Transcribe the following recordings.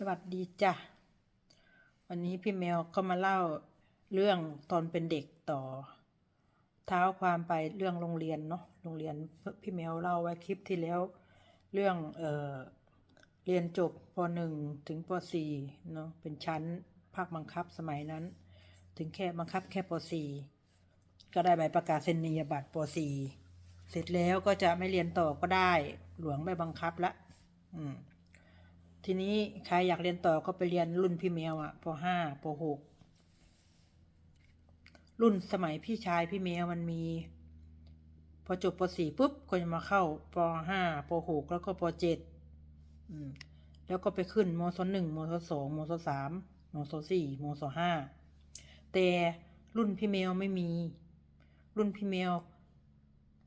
สวัสดีจ้ะ วันนี้พี่แมวก็มาเล่าเรื่องตอนเป็นเด็กต่อ เท้าความไปเรื่องโรงเรียนเนาะโรงเรียนพี่แมวเล่าไว้คลิปที่แล้ว เรื่องเออเรียนจบปหนึ่งถึงปสี่เนาะเป็นชั้นภาคบังคับสมัยนั้น ถึงแค่บังคับแค่ปสี่ก็ได้ใบประกาศนียบัตรปสี่เสร็จแล้วก็จะไม่เรียนต่อก็ได้หลวงไม่บังคับละอืม ทีนี้ใครอยากเรียนต่อก็ไปเรียนรุ่นพี่แมวอะปห้าปหกรุ่นสมัยพี่ชายพี่แมวมันมี พอจบปสี่ปุ๊บก็จะมาเข้าปห้าปหกแล้วก็ปเจ็ดแล้วก็ไปขึ้นมศหนึ่งมศสองมศสามมศสี่มศห้าแต่รุ่นพี่แมวไม่มี รุ่นพี่แมว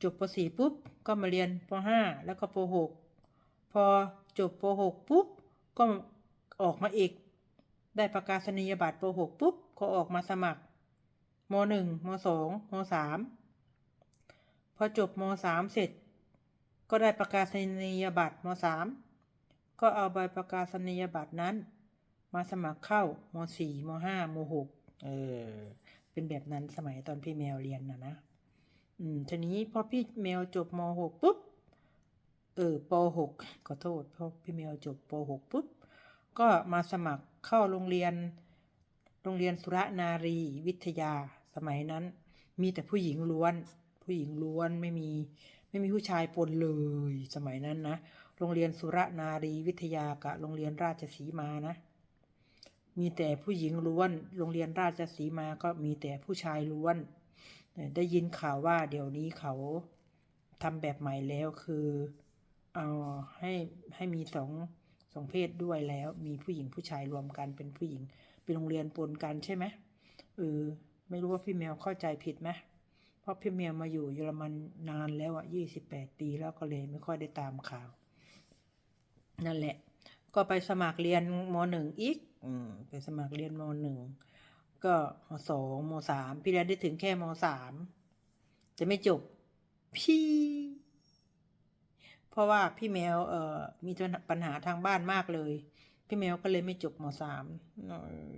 จบปสี่ปุ๊บ ก็มาเรียนปห้าแล้วก็ปหกพอจบปหกปุ๊บ ก็ออกมาอีก ได้ประกาศนียบัตรปหกปุ๊บก็ออกมาสมัครมหนึ่งมสองมสามพอจบมสามเสร็จ ก็ได้ประกาศนียบัตรมสามก็เอาใบประกาศนียบัตรนั้น มาสมัครเข้ามสี่มห้ามหกเออ เป็นแบบนั้นสมัยตอนพี่แมวเรียนนะนะ อืม ทีนี้พอพี่แมวจบมหกปุ๊บ เออปหกขอโทษเพราะพี่แมวจบปหกปุ๊บ ก็มาสมัครเข้าโรงเรียน โรงเรียนสุรนารีวิทยาสมัยนั้น มีแต่ผู้หญิงล้วน ผู้หญิงล้วนไม่มีไม่มีผู้ชายปนเลย สมัยนั้นนะโรงเรียนสุรนารีวิทยากับโรงเรียนราชสีมานะ มีแต่ผู้หญิงล้วน โรงเรียนราชสีมาก็มีแต่ผู้ชายล้วน ได้ยินข่าวว่าเดี๋ยวนี้เขาทำแบบใหม่แล้วคือ เอาให้ให้มีสองสองเพศด้วยแล้ว มีผู้หญิงผู้ชายรวมกันเป็นผู้หญิง เป็นโรงเรียนปนกันใช่ไหมเออไม่รู้ว่าพี่แมวเข้าใจผิดไหมเพราะพี่แมวมาอยู่เยอรมันนานแล้วอะยี่สิบแปดปีแล้วก็เลยไม่ค่อยได้ตามข่าว นั่นแหละ ก็ไปสมัครเรียนมหนึ่งอีก อืมไปสมัครเรียนมหนึ่งก็มสองมสามพี่เรียนได้ถึงแค่มสามจะไม่จบพี่ เพราะว่าพี่แมวเอ่อมีปัญหาทางบ้านมากเลย พี่แมวก็เลยไม่จบมสาม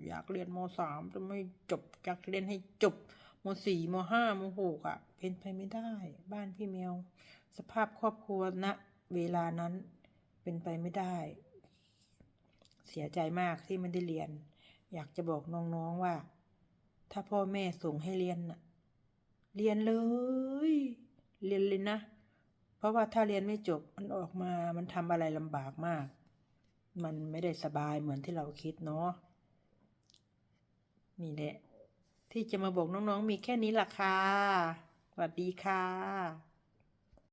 อยากเรียนมสามแต่ไม่จบอยากเรียนให้จบมสี่มห้ามหกอะ เป็นไปไม่ได้ บ้านพี่แมว สภาพครอบครัวณเวลานั้นเป็นไปไม่ได้ เสียใจมากที่ไม่ได้เรียน อยากจะบอกน้องๆว่า ถ้าพ่อแม่ส่งให้เรียนน่ะ เรียนเลย เรียนเลยนะ ราะว่าถ้าเรียนไม่จบมันออกมา มันทำอะไรลำบากมาก มันไม่ได้สบายเหมือนที่เราคิดเนาะ นี่แหละ ที่จะมาบอกน้องๆมีแค่นี้ล่ะค่ะ สวัสดีค่ะ